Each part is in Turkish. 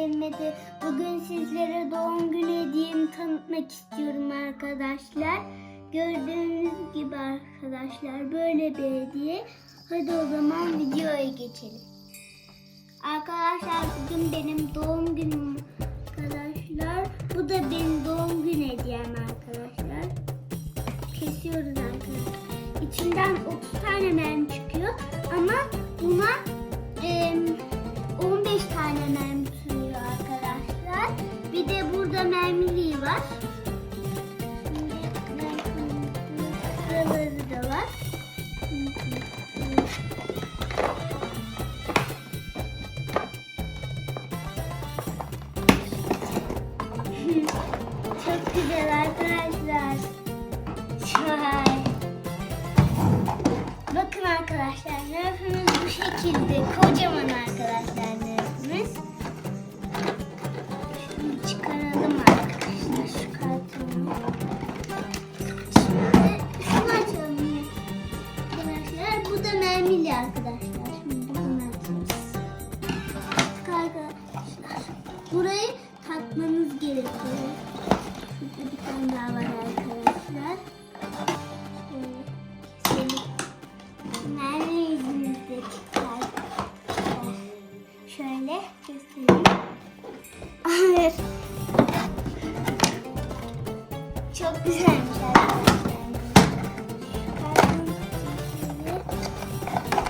Sevmedi. Bugün sizlere doğum günü hediyemi tanıtmak istiyorum arkadaşlar. Gördüğünüz gibi arkadaşlar böyle bir hediye. Hadi o zaman videoya geçelim. Arkadaşlar bugün benim doğum günüm arkadaşlar. Bu da benim doğum günü hediyem arkadaşlar. Kesiyoruz arkadaşlar. İçinden 30 tane mermi çıkıyor ama buna em, çıkaralım arkadaşlar şu kartonu. Şimdi şunu açalım arkadaşlar. Bu da mermili arkadaşlar. Şimdi bunu açacağız. Arkadaşlar burayı takmanız gerekiyor. Şurada bir tane daha var arkadaşlar.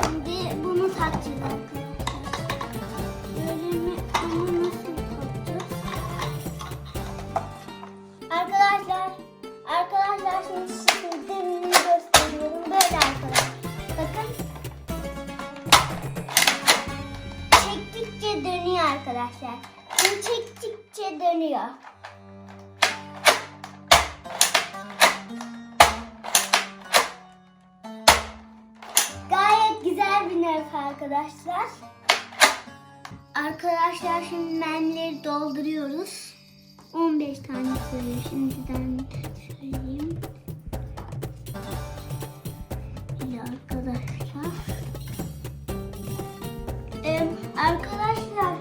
Şimdi bunu takacağız arkadaşlar. Ama nasıl takacağız? Arkadaşlar, arkadaşlar şimdi size gösteriyorum. Böyle arkadaşlar. Bakın. Çektikçe dönüyor arkadaşlar. Şimdi çektikçe dönüyor. Güzel bir nerf arkadaşlar. Arkadaşlar şimdi mermileri dolduruyoruz. 15 tane söylüyor şimdiden söyleyeyim. İyi arkadaşlar. Ee, arkadaşlar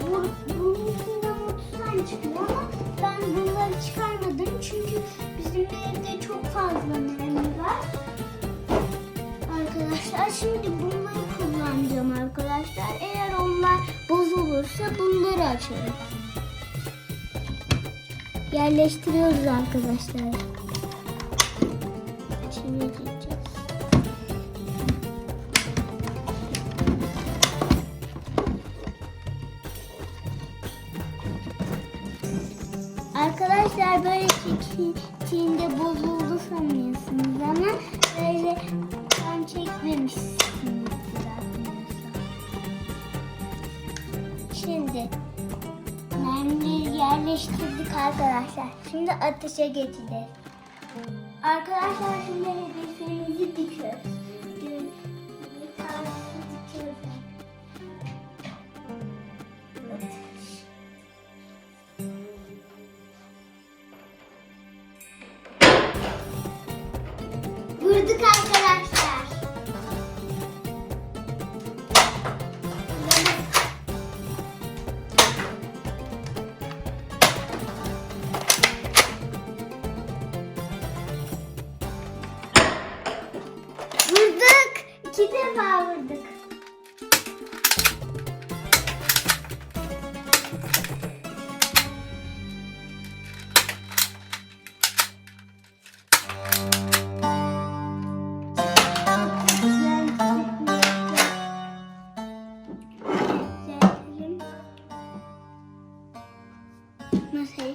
bu, bunun içinden 30 tane çıkıyor ama ben bunları çıkarmadım çünkü bizim evde çok fazla mermi var. Arkadaşlar şimdi açarım. Yerleştiriyoruz arkadaşlar. Çevireceğiz. Arkadaşlar böyle çektiğinde bozuldu sanıyorsunuz ama böyle çekmemişsinizdir arkadaşlar. Şimdi yerleştirdik arkadaşlar. Şimdi ateşe geçeceğiz. Arkadaşlar şimdi hedefimizi dikiyoruz. Defa vurduk. Düzeltelim. Masayı